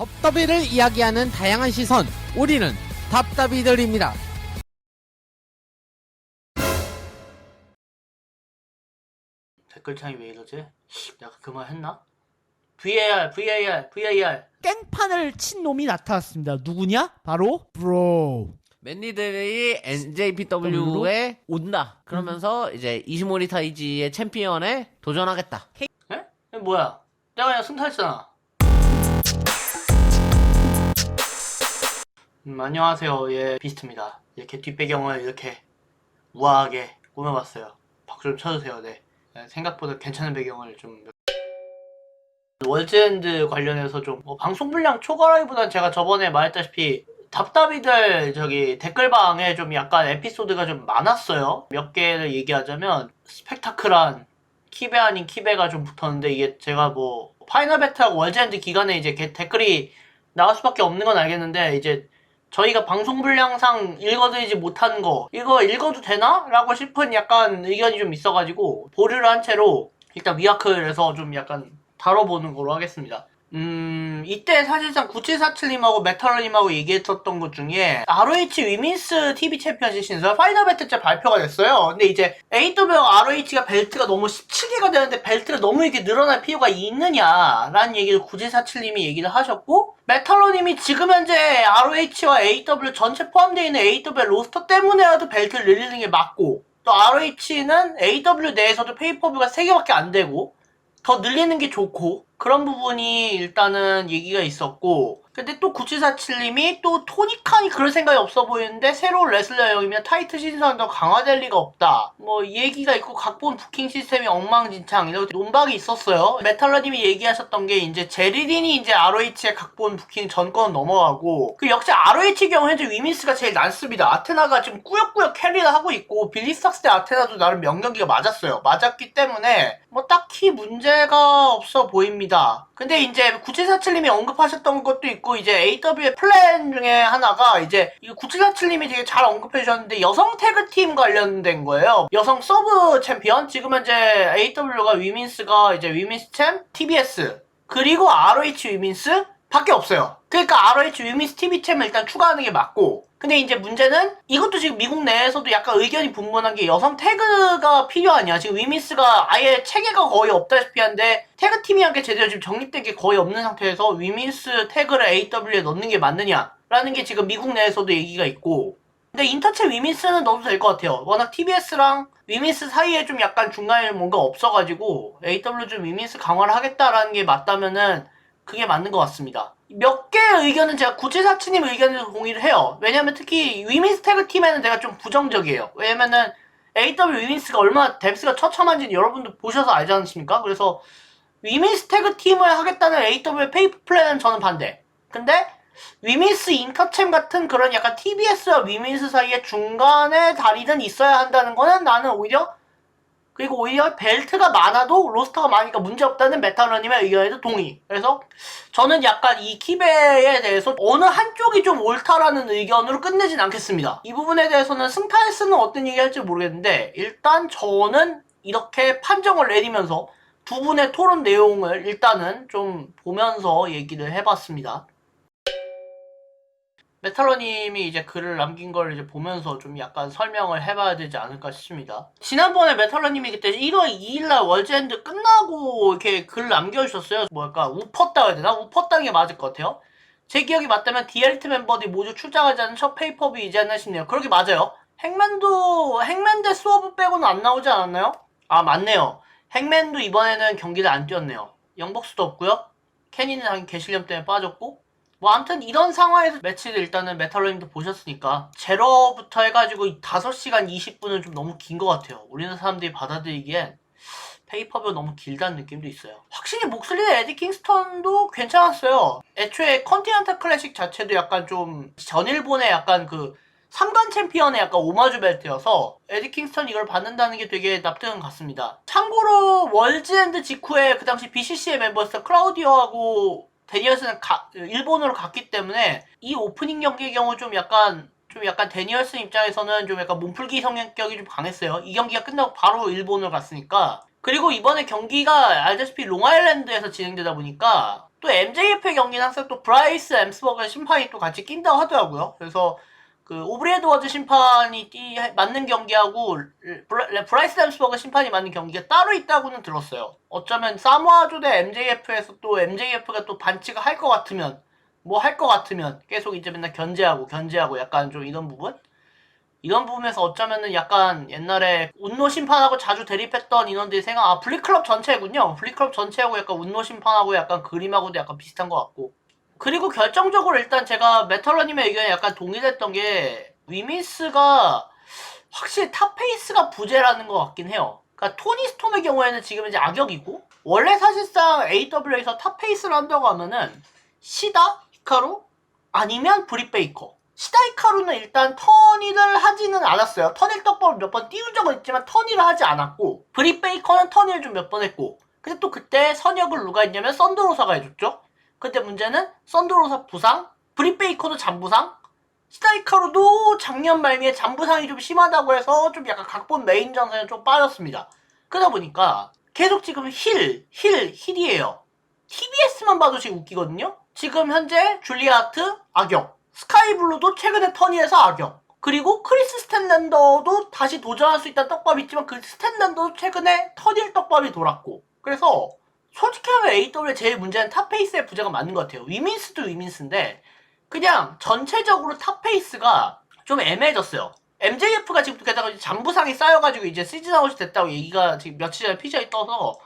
덥더비를 이야기하는 다양한 시선, 우리는 답답이들입니다. 댓글창이 왜 이러지? 내가 그말 했나? VAR, VAR, VAR. 땡판을 친 놈이 나타났습니다. 누구냐? 바로 브로. 맨니들이 NJPW에 온다. 그러면서 이제 25리타이지의 챔피언에 도전하겠다. 에? 뭐야? 내가 그냥 승탈했잖아. 음, 안녕하세요. 예, 비스트입니다. 이렇게 뒷배경을 이렇게 우아하게 꾸며봤어요. 박수 좀 쳐주세요. 네. 네, 생각보다 괜찮은 배경을 좀. 월즈엔드 관련해서 좀, 뭐 방송 분량 초과라기보단 제가 저번에 말했다시피 답답이들 저기 댓글방에 좀 약간 에피소드가 좀 많았어요. 몇 개를 얘기하자면 스펙타클한 키베 아닌 키베가 좀 붙었는데 이게 제가 뭐 파이널 배틀하고 월즈엔드 기간에 이제 게- 댓글이 나올 수밖에 없는 건 알겠는데 이제 저희가 방송 분량상 읽어드리지 못한 거 이거 읽어도 되나? 라고 싶은 약간 의견이 좀 있어가지고 보류를 한 채로 일단 미라클에서 좀 약간 다뤄보는 걸로 하겠습니다. 음, 이때 사실상 9747님하고 메탈러님하고 얘기했었던 것 중에 ROH 위민스 TV 챔피언십 신설 파이널 배틀 때 발표가 됐어요. 근데 이제 AW ROH가 벨트가 너무 17개가 되는데 벨트가 너무 이렇게 늘어날 필요가 있느냐라는 얘기를 9747님이 얘기를 하셨고 메탈러님이 지금 현재 ROH와 AW 전체 포함되어 있는 AW 로스터 때문에라도 벨트를 늘리는 게 맞고 또 ROH는 AW 내에서도 페이퍼뷰가 3개밖에 안 되고 더 늘리는 게 좋고 그런 부분이 일단은 얘기가 있었고 근데 또 9747님이 또 토니칸이 그럴 생각이 없어 보이는데 새로운 레슬러형이면 타이트 신선은 더 강화될 리가 없다. 뭐 얘기가 있고 각본 부킹 시스템이 엉망진창. 이렇게 논박이 있었어요. 메탈러님이 얘기하셨던 게 이제 제리린이 이제 ROH의 각본 부킹 전권 넘어가고 그 역시 ROH 경우 현재 위민스가 제일 난습니다. 아테나가 지금 꾸역꾸역 캐리를 하고 있고 빌리 스탁스 대 아테나도 나름 명경기가 맞았어요. 맞았기 때문에 뭐 딱히 문제가 없어 보입니다. 근데 이제 9747님이 언급하셨던 것도 있고 이제 AW의 플랜 중에 하나가 이제 이 9747님이 되게 잘 언급해 주셨는데 여성 태그팀 관련된 거예요. 여성 서브 챔피언 지금 현재 AW가 위민스가 이제 위민스 챔 TBS 그리고 ROH 위민스 밖에 없어요. 그러니까 ROH 위민스 TV 챔을 일단 추가하는 게 맞고 근데 이제 문제는 이것도 지금 미국 내에서도 약간 의견이 분분한 게 여성 태그가 필요하냐. 지금 위민스가 아예 체계가 거의 없다시피 한데 태그 팀이 한게 제대로 지금 정립된 게 거의 없는 상태에서 위민스 태그를 AW에 넣는 게 맞느냐라는 게 지금 미국 내에서도 얘기가 있고 근데 인터체 위민스는 넣어도 될 것 같아요. 워낙 TBS랑 위민스 사이에 좀 약간 중간에 뭔가 없어가지고 AW 좀 위민스 강화를 하겠다라는 게 맞다면은 그게 맞는 것 같습니다. 몇 개의 의견은 제가 9747님 의견에서 동의를 해요. 왜냐면 특히 위민스 태그 팀에는 내가 좀 부정적이에요. 왜냐면은 AW 위민스가 얼마나 뎁스가 처참한지 여러분도 보셔서 알지 않습니까? 그래서 위민스 태그 팀을 하겠다는 AW의 페이퍼 플랜은 저는 반대. 근데 위민스 인터챔 같은 그런 약간 TBS와 위민스 사이에 중간에 다리는 있어야 한다는 거는 나는 오히려 그리고 오히려 벨트가 많아도 로스터가 많으니까 문제없다는 메탈러님의 의견에도 동의. 그래서 저는 약간 이 키베에 대해서 어느 한쪽이 좀 옳다라는 의견으로 끝내진 않겠습니다. 이 부분에 대해서는 승타에스는 어떤 얘기 할지 모르겠는데 일단 저는 이렇게 판정을 내리면서 두 분의 토론 내용을 일단은 좀 보면서 얘기를 해봤습니다. 메탈러님이 이제 글을 남긴 걸 이제 보면서 좀 약간 설명을 해봐야 되지 않을까 싶습니다. 지난번에 메탈러님이 그때 1월 2일날 월즈엔드 끝나고 이렇게 글 남겨주셨어요. 뭐랄까 우퍼다고 해야 되나? 우퍼다는 게 맞을 것 같아요. 제 기억이 맞다면 디엘트 멤버들이 모두 출장하지 않은 첫 페이퍼비 이지 않나 싶네요. 그러게 맞아요. 핵맨도 핵맨 대 수어브 빼고는 안 나오지 않았나요? 아 맞네요. 핵맨도 이번에는 경기를 안 뛰었네요. 영복수도 없고요. 케니는 당연히 개실염 때문에 빠졌고 뭐 아무튼 이런 상황에서 매치를 일단은 메탈로님도 보셨으니까 제로부터 해가지고 5시간 20분은 좀 너무 긴 것 같아요. 우리나라 사람들이 받아들이기엔 페이퍼뷰 너무 길다는 느낌도 있어요. 확실히 목소리 에디 킹스턴도 괜찮았어요. 애초에 컨티넨탈 클래식 자체도 약간 좀 전일본의 약간 그 3관 챔피언의 약간 오마주 벨트여서 에디 킹스턴 이걸 받는다는 게 되게 납득은 갔습니다. 참고로 월즈엔드 직후에 그 당시 BCC의 멤버였던 클라우디오하고 데니얼스는 가- 일본으로 갔기 때문에 이 오프닝 경기의 경우 좀 약간 좀 약간 데니얼스 입장에서는 좀 약간 몸풀기 성격이 좀 강했어요. 이 경기가 끝나고 바로 일본으로 갔으니까. 그리고 이번에 경기가 알다시피 롱아일랜드에서 진행되다 보니까 또 MJF의 경기는 항상 또 브라이스 엠스버그 심판이 또 같이 낀다고 하더라고요. 그래서 그 오브리 에드워즈 심판이 띠, 맞는 경기하고 브라, 브라이스 엠스버그 심판이 맞는 경기가 따로 있다고는 들었어요. 어쩌면 사모아조 대 MJF에서 또 MJF가 또 반칙을 할 것 같으면 뭐 할 것 같으면 계속 이제 맨날 견제하고 견제하고 약간 좀 이런 부분? 이런 부분에서 어쩌면은 약간 옛날에 운노 심판하고 자주 대립했던 인원들이 생각, 아, 블리클럽 전체군요. 블리클럽 전체하고 약간 운노 심판하고 약간 그림하고도 약간 비슷한 것 같고. 그리고 결정적으로 일단 제가 메탈러님의 의견에 약간 동의됐던 게, 위민스가 확실히 탑페이스가 부재라는 것 같긴 해요. 그러니까 토니 스톰의 경우에는 지금 이제 악역이고, 원래 사실상 AW에서 탑페이스를 한다고 하면은, 시다? 히카루? 아니면 브릿 베이커. 시다 히카루는 일단 턴일을 하지는 않았어요. 턴일 떡밥을 몇 번 띄운 적은 있지만 턴일을 하지 않았고, 브릿 베이커는 턴일 좀몇 번 했고, 근데 또 그때 선역을 누가 했냐면 썬더로사가 해줬죠? 그때 문제는 썬더로사 부상, 브릿베이커도 잠부상, 시다이카루도 작년 말미에 잠부상이 좀 심하다고 해서 좀 약간 각본 메인 전선에 좀 빠졌습니다. 그러다 보니까 계속 지금 힐, 힐, 힐이에요. TBS만 봐도 지금 웃기거든요? 지금 현재 줄리아트 악역, 스카이블루도 최근에 턴이에서 악역, 그리고 크리스 스탠랜더도 다시 도전할 수 있다는 떡밥이 있지만 그 스탠랜더도 최근에 턴일 떡밥이 돌았고 그래서 솔직히 하면 AW의 제일 문제는 탑페이스의 부재가 맞는 것 같아요. 위민스도 위민스인데 그냥 전체적으로 탑페이스가 좀 애매해졌어요. MJF가 지금 게다가 잠부상이 쌓여가지고 이제 시즌 아웃이 됐다고 얘기가 지금 며칠 전에 PC에 떠서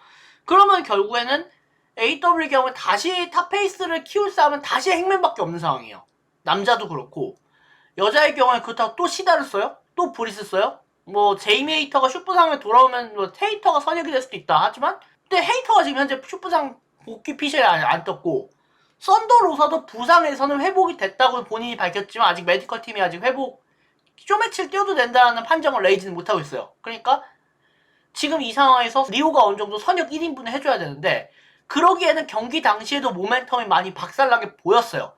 그러면 결국에는 AW의 경우에 다시 탑페이스를 키울 싸움은 다시 행맨밖에 없는 상황이에요. 남자도 그렇고 여자의 경우에 그렇다고 또 시다를 써요? 또 브리스 써요? 뭐 제이미 헤이터가 슈퍼상에 돌아오면 뭐 헤이터가 선역이 될 수도 있다 하지만 근데 헤이터가 지금 현재 슈퍼상 복귀 피셜에 안, 안 떴고 썬더 로사도 부상에서는 회복이 됐다고 본인이 밝혔지만 아직 메디컬 팀이 아직 회복 쇼매치를 뛰어도 된다는 판정을 내지는 못하고 있어요. 그러니까 지금 이 상황에서 리오가 어느 정도 선역 1인분을 해줘야 되는데 그러기에는 경기 당시에도 모멘텀이 많이 박살나게 보였어요.